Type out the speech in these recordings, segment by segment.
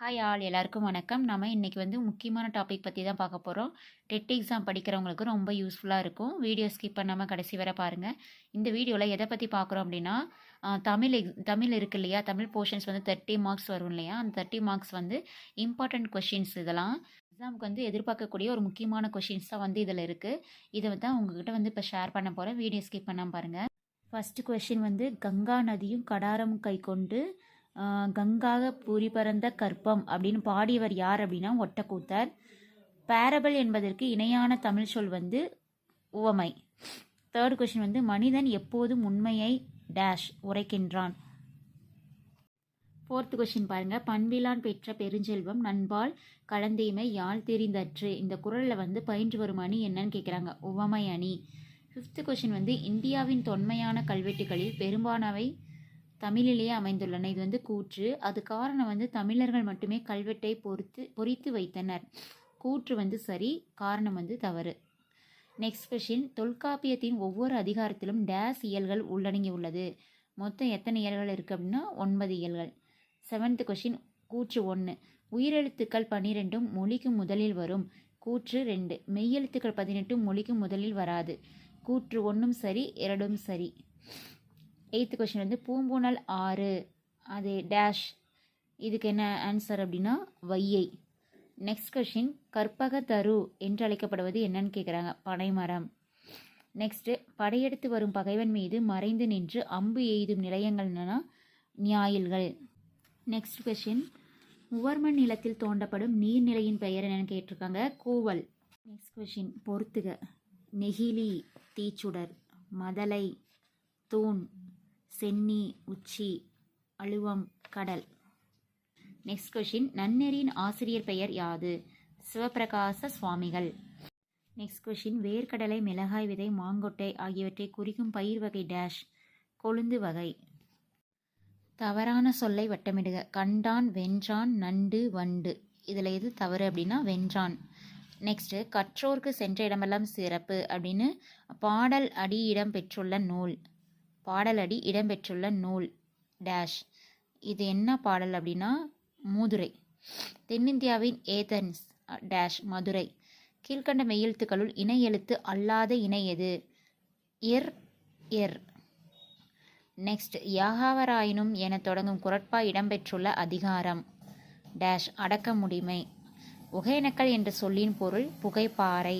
Hi all எல்லாருக்கும் வணக்கம். நம்ம இன்றைக்கி வந்து முக்கியமான டாபிக் பற்றி தான் பார்க்க போகிறோம் டெட் எக்ஸாம் படிக்கிறவங்களுக்கு ரொம்ப யூஸ்ஃபுல்லாக இருக்கும். வீடியோ ஸ்கிப் பண்ணாமல் கடைசி வரை பாருங்கள் இந்த வீடியோவில் எதை பற்றி பார்க்குறோம் அப்படின்னா தமிழ் எக் தமிழ் இருக்கு இல்லையா? தமிழ் போர்ஷன்ஸ் வந்து தேர்ட்டி மார்க்ஸ் வரும் இல்லையா? அந்த தேர்ட்டி மார்க்ஸ் வந்து இம்பார்ட்டண்ட் கொஷின்ஸ் இதெல்லாம் எக்ஸாமுக்கு வந்து எதிர்பார்க்கக்கூடிய ஒரு முக்கியமான கொஷின்ஸ் தான் வந்து இதில் இருக்குது இதை தான் உங்ககிட்ட வந்து இப்போ ஷேர் பண்ண போகிறேன் வீடியோ ஸ்கிப் பண்ணாமல் பாருங்கள் ஃபஸ்ட்டு கொஷின் வந்து கங்கா நதியும் கடாரம் கை கொண்டு கங்காக பூரி பரந்த கற்பம் அப்படின்னு பாடியவர் யார் அப்படின்னா ஒட்டக்கூத்தர். பேரபிள் என்பதற்கு இணையான தமிழ் சொல் வந்து உவமை. தேர்ட் கொஷின் வந்து மனிதன் எப்போதும் உண்மையை டேஷ் உரைக்கின்றான். ஃபோர்த் கொஷின் பாருங்க. பண்பிலான் பெற்ற பெருஞ்செல்வம் நண்பால் கலந்தீமை யாழ் தெரிந்தற்று. இந்த குரலில் வந்து பயின்று வரும் அணி என்னன்னு கேட்குறாங்க உவமை அணி. ஃபிஃப்த் கொஷின் வந்து இந்தியாவின் தொன்மையான கல்வெட்டுகளில் பெரும்பாலானவை தமிழிலேயே அமைந்துள்ளன. இது வந்து கூற்று. அது காரணம் வந்து தமிழர்கள் மட்டுமே கல்வெட்டை பொறுத்து பொறித்து வைத்தனர். கூற்று வந்து சரி காரணம் வந்து தவறு. நெக்ஸ்ட் கொஷின் தொல்காப்பியத்தின் ஒவ்வொரு அதிகாரத்திலும் டேஸ் இயல்கள் உள்ளடங்கி உள்ளது மொத்தம் எத்தனை இயல்கள் இருக்குது அப்படின்னா ஒன்பது இயல்கள். செவன்த் கொஷின் கூற்று ஒன்று உயிரெழுத்துக்கள் பன்னிரெண்டும் மொழிக்கு முதலில் வரும். கூற்று ரெண்டு. மெய்யெழுத்துக்கள் பதினெட்டும் மொழிக்கு முதலில் வராது. கூற்று ஒன்றும் சரி இரண்டும் சரி. எயித்து கொஷின் வந்து பூம்பூனல் ஆறு. அது டேஷ் இதுக்கு என்ன ஆன்சர் அப்படின்னா வையை நெக்ஸ்ட் கொஷின் கற்பக தரு என்று அழைக்கப்படுவது என்னன்னு கேட்குறாங்க பனைமரம் நெக்ஸ்ட்டு படையெடுத்து வரும் பகைவன் மீது மறைந்து நின்று அம்பு எய்தும் நிலையங்கள் என்னென்னா ஞாயில்கள். நெக்ஸ்ட் கொஷின் உவர்மண் நிலத்தில் தோண்டப்படும் நீர்நிலையின் பெயர் என்னன்னு கேட்டிருக்காங்க. கூவல். நெக்ஸ்ட் கொஷின் பொறுத்துக. நெகிழி தீச்சுடர் மதலை தூண். சென்னி உச்சி அழுவம் கடல். நெக்ஸ்ட் கொஷின் நன்னெறியின் ஆசிரியர் பெயர் யாது? சிவபிரகாச சுவாமிகள். நெக்ஸ்ட் கொஷின் வேர்க்கடலை மிளகாய் விதை மாங்கொட்டை ஆகியவற்றை குறிக்கும் பயிர் வகை டேஷ் கொழுந்து வகை. தவறான சொல்லை வட்டமிடுக. கண்டான் வென்றான் நண்டு வண்டு. இதில் எது தவறு அப்படின்னா வென்றான். நெக்ஸ்ட்டு கற்றோர்க்கு சென்ற இடமெல்லாம் சிறப்பு அப்படின்னு பாடல் அடி இடம் பெற்றுள்ள நூல். பாடலடி இடம்பெற்றுள்ள நூல் டேஷ் இது என்ன பாடல் அப்படின்னா மூதுரை. தென்னிந்தியாவின் ஏதன்ஸ் டேஷ் மதுரை. கீழ்கண்ட மெய்யெழுத்துக்களுள் இணை எழுத்து அல்லாத இணை எது? எர் எர். நெக்ஸ்ட் யாகாவராயினும் என தொடங்கும் குரட்பா இடம்பெற்றுள்ள அதிகாரம் டேஷ் அடக்க முடிமை ஒகேனக்கல் என்ற சொல்லின் பொருள் புகைப்பாறை.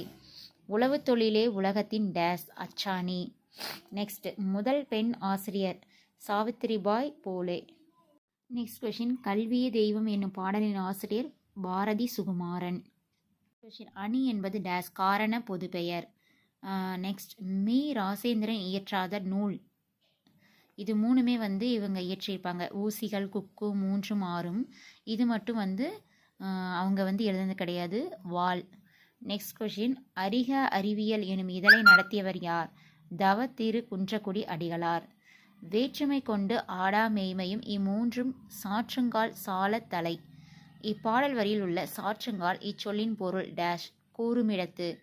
உளவு தொழிலே உலகத்தின் டேஷ் அச்சாணி. நெக்ஸ்ட் முதல் பெண் ஆசிரியர் சாவித்திரிபாய் போலே. நெக்ஸ்ட் கொஷின் கல்வியே தெய்வம் என்னும் பாடலின் ஆசிரியர் பாரதி சுகுமாரன். கொஷின் அணி என்பது டேஸ் காரண பொதுப்பெயர் நெக்ஸ்ட் மீ ராசேந்திரன் இயற்றாத நூல். இது மூணுமே வந்து இவங்க இயற்றியிருப்பாங்க ஊசிகள் குக்கு மூன்றும் ஆறும் இது மட்டும் வந்து அவங்க வந்து எழுதுனது கிடையாது வால் நெக்ஸ்ட் கொஷின் அரிக அறிவியல் எனும் இதழை நடத்தியவர் யார்? தவ திரு குன்றக்குடி அடிகளார். வேற்றுமை கொண்டு ஆடா மெய்மையும் இம்மூன்றும் சாற்றுங்கால் சால தலை. இப்பாடல் வரியில் உள்ள சாற்றுங்கால் இச்சொல்லின் பொருள் டேஷ் கூறுமிடத்து.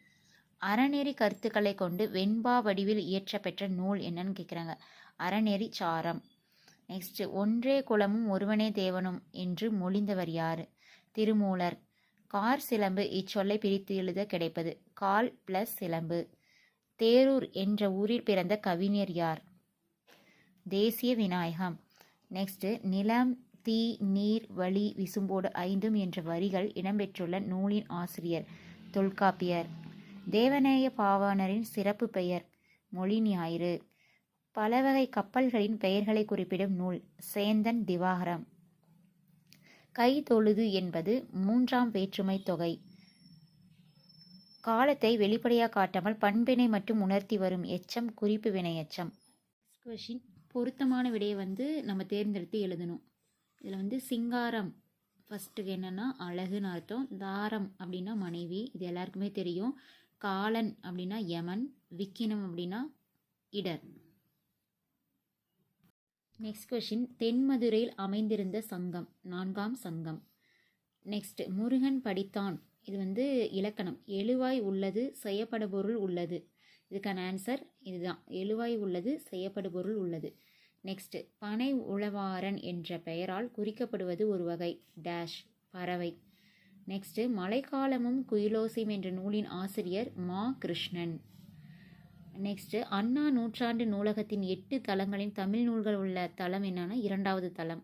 அறநெறி கருத்துக்களை கொண்டு வெண்பா வடிவில் இயற்றப்பெற்ற நூல் என்னன்னு கேட்குறாங்க அறநெறி சாரம். நெக்ஸ்ட் ஒன்றே குலமும் ஒருவனே தேவனும் என்று மொழிந்தவர் யார்? திருமூலர். கார் சிலம்பு இச்சொல்லை பிரித்து எழுத கிடைப்பது. கால் பிளஸ் சிலம்பு. தேரூர் என்ற ஊரில் பிறந்த கவிஞர் யார்? தேசிய விநாயகம். நெக்ஸ்ட் நிலம் தீ நீர் வழி விசும்போடு ஐந்தும் என்ற வரிகள் இடம்பெற்றுள்ள நூலின் ஆசிரியர் தொல்காப்பியர். தேவநேய பாவாணரின் சிறப்பு பெயர் மொழி ஞாயிறு. பலவகை கப்பல்களின் பெயர்களை குறிப்பிடும் நூல் சேந்தன் திவாகரம். கை தொழுது என்பது மூன்றாம் வேற்றுமை தொகை. காலத்தை வெளிப்படையாக காட்டாமல் பண்பினை மட்டும் உணர்த்தி வரும் எச்சம் குறிப்பு வினையெச்சம் கொஷின் பொருத்தமான விடையை வந்து நம்ம தேர்ந்தெடுத்து எழுதணும். இதில் வந்து சிங்காரம் ஃபஸ்ட்டுக்கு என்னென்னா அழகுன்னு அர்த்தம். தாரம் அப்படின்னா மனைவி. இது எல்லாருக்குமே தெரியும். காலன் அப்படின்னா யமன். விக்கினம் அப்படின்னா இடர். நெக்ஸ்ட் கொஷின் தென்மதுரையில் அமைந்திருந்த சங்கம். நான்காம் சங்கம். நெக்ஸ்ட் முருகன் படித்தான். இது வந்து இலக்கணம். எழுவாய் உள்ளது செய்யப்படுபொருள் உள்ளது. இதுக்கான ஆன்சர் இதுதான். எழுவாய் உள்ளது செய்யப்படுபொருள் உள்ளது. நெக்ஸ்ட் பனை உழவாரன் என்ற பெயரால் குறிக்கப்படுவது ஒரு வகை. டேஷ் பறவை. நெக்ஸ்ட்டு மழைக்காலமும் குயிலோசியம் என்ற நூலின் ஆசிரியர் மா. கிருஷ்ணன். நெக்ஸ்ட்டு அண்ணா நூற்றாண்டு நூலகத்தின் எட்டு தளங்களின் தமிழ் நூல்கள் உள்ள தளம் என்னன்னா இரண்டாவது தளம்.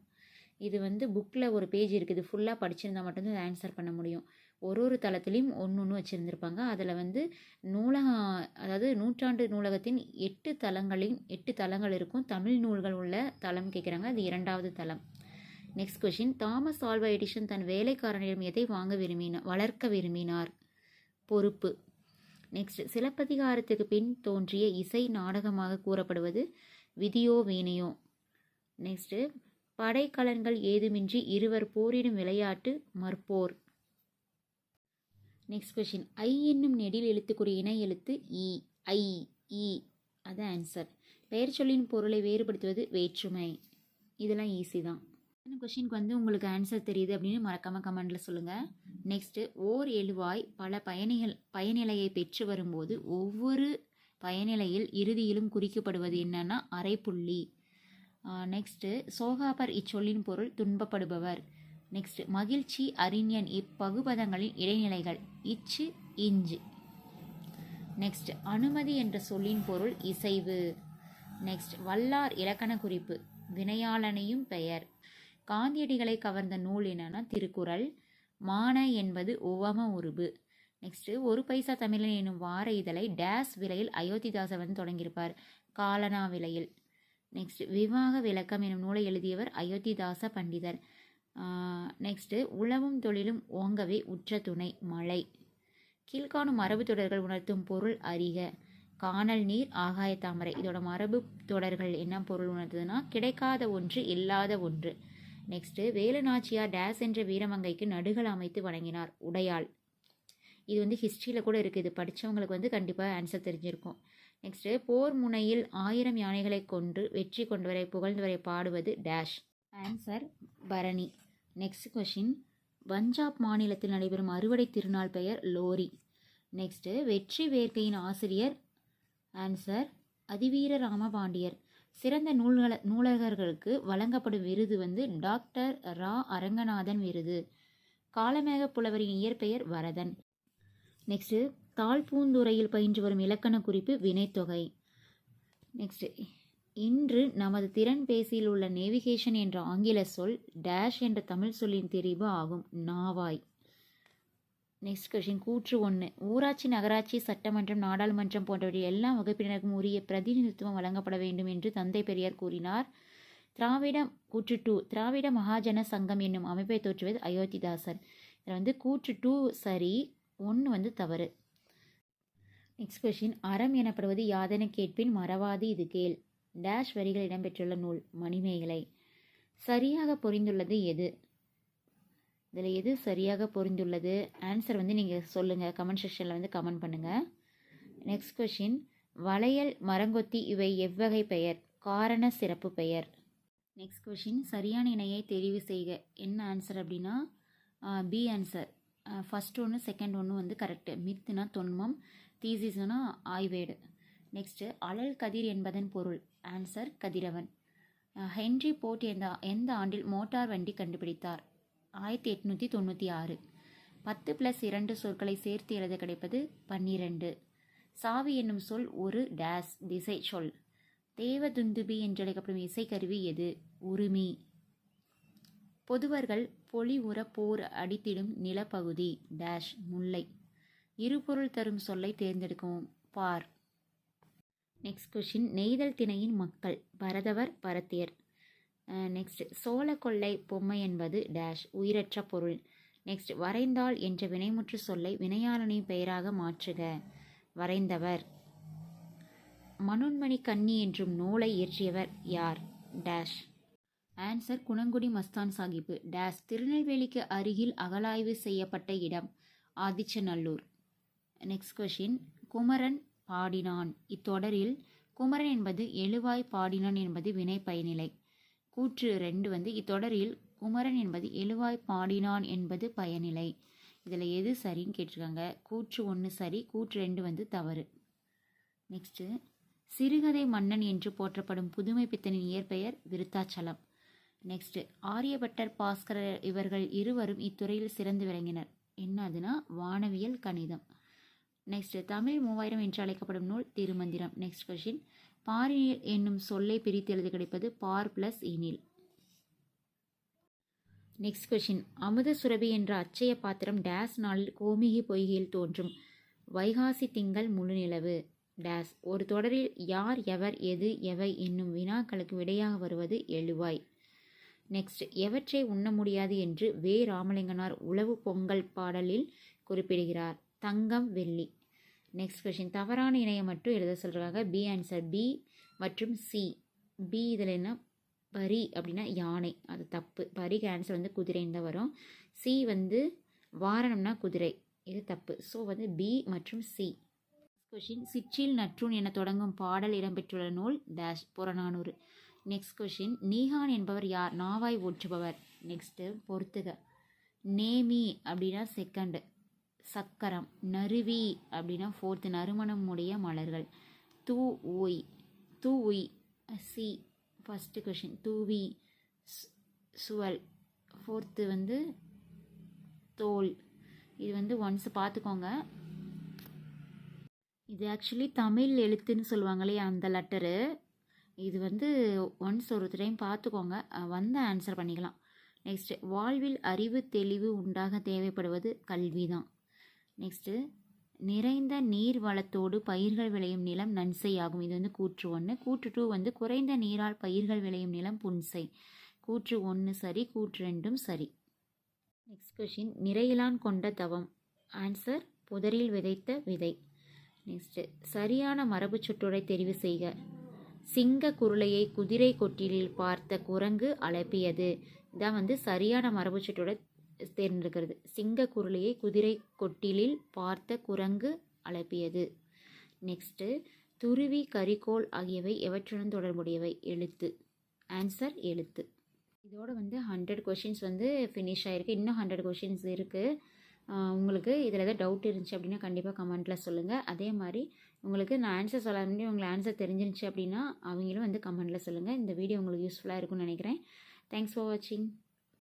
இது வந்து புக்கில் ஒரு பேஜ் இருக்குது. ஃபுல்லாக படிச்சிருந்தா மட்டும்தான் ஆன்சர் பண்ண முடியும். ஒரு ஒரு தளத்துலேயும் ஒன்று ஒன்று வச்சுருந்துருப்பாங்க. அதில் வந்து நூலகம் அதாவது நூற்றாண்டு நூலகத்தின் எட்டு தளங்களின் எட்டு தளங்கள் இருக்கும். தமிழ் நூல்கள் உள்ள தளம் கேட்குறாங்க அது இரண்டாவது தளம். Next question Thomas Alva Edison தன் வேலைக்காரனிடம் எதை வாங்க விரும்பினார் வளர்க்க விரும்பினார்? பொறுப்பு. நெக்ஸ்ட் சிலப்பதிகாரத்துக்கு பின் தோன்றிய இசை நாடகமாக கூறப்படுவது விதியோ வீணையோ? நெக்ஸ்ட்டு படைக்கலன்கள் ஏதுமின்றி இருவர் போரிடும் விளையாட்டு மற்போர். நெக்ஸ்ட் கொஷின் ஐ என்னும் நெடில் எழுத்துக்குரிய இணை எழுத்து இ. ஐ இ. அதான் ஆன்சர் பெயர் சொல்லின் பொருளை வேறுபடுத்துவது வேற்றுமை. இதெல்லாம் ஈஸி தான். இந்த கொஷினுக்கு வந்து உங்களுக்கு ஆன்சர் தெரியுது அப்படின்னு மறக்காமல் கமெண்டில் சொல்லுங்கள் நெக்ஸ்ட்டு ஓர் எழுவாய் பல பயணிகள் பயனிலையை பெற்று வரும்போது ஒவ்வொரு பயனிலையில் இறுதியிலும் குறிக்கப்படுவது என்னன்னா அரைப்புள்ளி. நெக்ஸ்ட்டு சோகாபர் இச்சொல்லின் பொருள் துன்பப்படுபவர். நெக்ஸ்ட் மகிழ்ச்சி அறிஞன் இப்பகுபதங்களின் இடைநிலைகள். இச்சு இஞ்சு. நெக்ஸ்ட் அனுமதி என்ற சொல்லின் பொருள் இசைவு. நெக்ஸ்ட் வல்லார் இலக்கண குறிப்பு. வினையாளனையும் பெயர். காந்தியடிகளை கவர்ந்த நூல் என்னன்னா திருக்குறள். மான என்பது உவம உருபு. நெக்ஸ்ட்டு ஒரு பைசா தமிழன் எனும் வார இதழை டேஸ் விலையில் அயோத்திதாசர் வந்து தொடங்கியிருப்பார். காலனா விலையில். நெக்ஸ்ட் விவாக விளக்கம் எனும் நூலை எழுதியவர் அயோத்திதாச பண்டிதர். நெக்ஸ்ட்டு உழவும் தொழிலும் ஓங்கவே உற்ற துணை மழை. கீழ்காணும் மரபு தொடர்கள் உணர்த்தும் பொருள் அறிக. காணல் நீர் ஆகாய தாமரை. இதோட மரபு தொடர்கள் என்ன பொருள் உணர்த்துதுன்னா கிடைக்காத ஒன்று இல்லாத ஒன்று. நெக்ஸ்ட்டு வேலுநாச்சியார் டேஸ் என்ற வீரமங்கைக்கு நடுகள் அமைத்து வழங்கினார் உடையாள். இது வந்து ஹிஸ்ட்ரியில் கூட இருக்குது. இது படித்தவங்களுக்கு வந்து கண்டிப்பாக ஆன்சர் தெரிஞ்சிருக்கும். நெக்ஸ்ட்டு போர் முனையில் ஆயிரம் யானைகளை கொன்று வெற்றி கொண்டவரை புகழ்ந்தவரை பாடுவது டேஷ் ஆன்சர் பரணி. நெக்ஸ்ட் கொஷின் பஞ்சாப் மாநிலத்தில் நடைபெறும் அறுவடை திருநாள் பெயர் லோரி. நெக்ஸ்ட்டு வெற்றி வேர்க்கையின் ஆசிரியர். ஆன்சர் அதிவீர ராமபாண்டியர். சிறந்த நூல்கள நூலகர்களுக்கு வழங்கப்படும் விருது வந்து டாக்டர் ரா. அரங்கநாதன் விருது. காலமேக புலவரின் இயற்பெயர் வரதன். நெக்ஸ்ட்டு தாழ்பூந்துறையில் பயின்று வரும் இலக்கண குறிப்பு வினைத்தொகை. நெக்ஸ்ட்டு இன்று நமது திறன் பேசியில் உள்ள நேவிகேஷன் என்ற ஆங்கில சொல் டேஷ் என்ற தமிழ் சொல்லின் தெரிவு ஆகும். நாவாய். நெக்ஸ்ட் கொஷின் கூற்று ஒன்று ஊராட்சி நகராட்சி சட்டமன்றம் நாடாளுமன்றம் போன்றவற்றில் எல்லா வகுப்பினருக்கும் உரிய பிரதிநிதித்துவம் வழங்கப்பட வேண்டும் என்று தந்தை பெரியார் கூறினார். திராவிட கூற்று டூ. திராவிட மகாஜன சங்கம் என்னும் அமைப்பை தோற்றுவது அயோத்திதாசர். இதில் வந்து கூற்று டூ சரி ஒன்று வந்து தவறு. நெக்ஸ்ட் கொஷின் அறம் எனப்படுவது யாதென கேட்பின் மறவாது இது கேள். டேஷ் வரிகள் இடம்பெற்றுள்ள நூல் மணிமேகலை. சரியாக பொரிந்துள்ளது எது? இதில் எது சரியாக பொரிந்துள்ளது ஆன்சர் வந்து நீங்கள் சொல்லுங்கள் கமெண்ட் செக்ஷனில் வந்து கமெண்ட் பண்ணுங்கள் நெக்ஸ்ட் கொஷின் வளையல் மரங்கொத்தி இவை எவ்வகை பெயர்? காரண சிறப்பு பெயர். நெக்ஸ்ட் கொஷின் சரியான இணையை தெரிவு செய்க. என்ன ஆன்சர் அப்படின்னா பி ஆன்சர் ஃபஸ்ட் ஒன்று செகண்ட் ஒன்று வந்து கரெக்டு மித்துனா தொன்மம். தீசிஸ்னா ஆய்வேடு. நெக்ஸ்ட்டு அழல் கதிர் என்பதன் பொருள். ஆன்சர் கதிரவன். ஹென்ரி போர்ட் எந்த எந்த ஆண்டில் மோட்டார் வண்டி கண்டுபிடித்தார்? ஆயிரத்தி எட்நூற்றி தொண்ணூற்றி ஆறு. பத்து ப்ளஸ் இரண்டு சொற்களை சேர்த்து எழுத கிடைப்பது பன்னிரண்டு. சாவி என்னும் சொல் ஒரு டேஸ் திசை சொல். தேவதுந்துபி என்றழைக்கப்படும் இசைக்கருவி எது? உரிமை. பொதுவர்கள் பொலி உர போர் அடித்திடும் நிலப்பகுதி டேஷ் முல்லை. இருபொருள் தரும் சொல்லை தேர்ந்தெடுக்கவும். பார். நெக்ஸ்ட் கொஷின் நெய்தல் திணையின் மக்கள். பரதவர் பரத்தியர். நெக்ஸ்ட் சோழ கொள்ளை பொம்மை என்பது டேஷ் உயிரற்ற பொருள். நெக்ஸ்ட் வரைந்தாள் என்ற வினைமுற்று சொல்லை வினையாளனின் பெயராக மாற்றுக. வரைந்தவர். மனோன்மணி கன்னி என்றும் நூலை இயற்றியவர் யார்? Dash answer Gunangudi Masthan Sahib dash திருநெல்வேலிக்கு அருகில் அகலாய்வு செய்யப்பட்ட இடம். ஆதிச்சநல்லூர். நெக்ஸ்ட் கொஷின் குமரன் பாடினான். இத்தொடரில் குமரன் என்பது எழுவாய் பாடினான் என்பது வினை பயனிலை கூற்று ரெண்டு வந்து இத்தொடரில் குமரன் என்பது எழுவாய் பாடினான் என்பது பயனிலை. இதில் எது சரின்னு கேட்டிருக்காங்க. கூற்று ஒன்று சரி கூற்று ரெண்டு வந்து தவறு. நெக்ஸ்ட்டு சிறுகதை மன்னன் என்று போற்றப்படும் புதுமை பித்தனின் இயற்பெயர் விருத்தாச்சலம். நெக்ஸ்ட்டு ஆரியபட்டர் பாஸ்கரர் இவர்கள் இருவரும் இத்துறையில் சிறந்து விளங்கினர். என்னதுன்னா வானவியல் கணிதம். நெக்ஸ்ட் தமிழ் மூவாயிரம் என்று அழைக்கப்படும் நூல் திருமந்திரம். நெக்ஸ்ட் கொஷின் பாரினில் என்னும் சொல்லை பிரித்து எழுதி கிடைப்பது பார் பிளஸ் இனில். நெக்ஸ்ட் கொஷின் அமுத சுரபி என்ற அச்சய பாத்திரம் டேஸ் நாளில் கோமிகி பொய்கையில் தோன்றும். வைகாசி திங்கள் முழுநிலவு டேஸ். ஒரு தொடரில் யார் எவர் எது எவை என்னும் வினாக்களுக்கு விடையாக வருவது எழுவாய். நெக்ஸ்ட் எவற்றை உண்ண முடியாது என்று வே. ராமலிங்கனார் உளவு பொங்கல் பாடலில் குறிப்பிடுகிறார். தங்கம் வெள்ளி. நெக்ஸ்ட் கொஷின் தவறான இணையம் மட்டும் எழுத சொல்கிறாங்க பி ஆன்சர் பி மற்றும் சி பி இதில் என்ன? பரி அப்படின்னா யானை. அது தப்பு. பரிக்கு ஆன்சர் வந்து குதிரைன்னு தான் வரும். சி வந்து வாரணம்னா குதிரை. இது தப்பு. ஸோ வந்து பி மற்றும் சி கொஷின் சிற்றில் நற்றூன் என தொடங்கும் பாடல் இடம்பெற்றுள்ள நூல் dash Purananuru. Next question Neekan என்பவர் யார்? நாவாய் ஓற்றுபவர். நெக்ஸ்ட்டு பொறுத்துக. நேமி அப்படின்னா செகண்டு சக்கரம் நறுவி அப்படின்னா ஃபோர்த்து நறுமணம் உடைய மலர்கள். தூ ஒய் தூ உய் சி ஃபஸ்ட்டு கொஷின் தூவி சு- சுவல். ஃபோர்த்து வந்து தோல். இது வந்து ஒன்ஸ் பார்த்துக்கோங்க. இது ஆக்சுவலி தமிழ் எழுத்துன்னு சொல்லுவாங்களே அந்த லெட்டரு இது வந்து ஒன்ஸ் ஒரு டைம் பார்த்துக்கோங்க. வந்து ஆன்சர் பண்ணிக்கலாம். நெக்ஸ்ட்டு வாழ்வில் அறிவு தெளிவு உண்டாக தேவைப்படுவது கல்வி தான் நெக்ஸ்ட்டு நிறைந்த நீர் வளத்தோடு பயிர்கள் விளையும் நிலம் நன்சை ஆகும் இது வந்து கூற்று ஒன்று கூற்று டூ வந்து குறைந்த நீரால் பயிர்கள் விளையும் நிலம் புன்சை கூற்று ஒன்று சரி கூற்று ரெண்டும் சரி. நெக்ஸ்ட் கொஷின் நிறையிலான் கொண்ட தவம். ஆன்சர் புதரில் விதைத்த விதை. நெக்ஸ்ட்டு சரியான மரபு சுற்றுரை தெரிவு செய்க. சிங்க குருளையை குதிரை கொட்டிலில் பார்த்த குரங்கு அலப்பியது. இதான் வந்து சரியான மரபு சுற்றுரை தேர்ந்தெடுக்கிறது. சிங்க குருளையை குதிரை கொட்டிலில் பார்த்த குரங்கு அலப்பியது. நெக்ஸ்ட்டு துருவி கரிகோல் ஆகியவை எவற்றுடன் தொடர்புடையவை? எழுத்து. ஆன்சர் எழுத்து. இதோட வந்து ஹண்ட்ரட் கொஷின்ஸ் வந்து ஃபினிஷ் ஆகிருக்கு இன்னும் ஹண்ட்ரட் கொஷின்ஸ் இருக்குது உங்களுக்கு இதில் ஏதாவது டவுட் இருந்துச்சு அப்படின்னா கண்டிப்பாக கமெண்ட்டில் சொல்லுங்கள் அதே மாதிரி உங்களுக்கு நான் ஆன்சர் சொல்ல முடியும் உங்களுக்கு ஆன்சர் தெரிஞ்சிருந்துச்சு அப்படின்னா அவங்களும் வந்து கமெண்ட்டில் சொல்லுங்கள் இந்த வீடியோ உங்களுக்கு யூஸ்ஃபுல்லாக இருக்கும்னு நினைக்கிறேன். தேங்க்ஸ் ஃபார் வாட்சிங்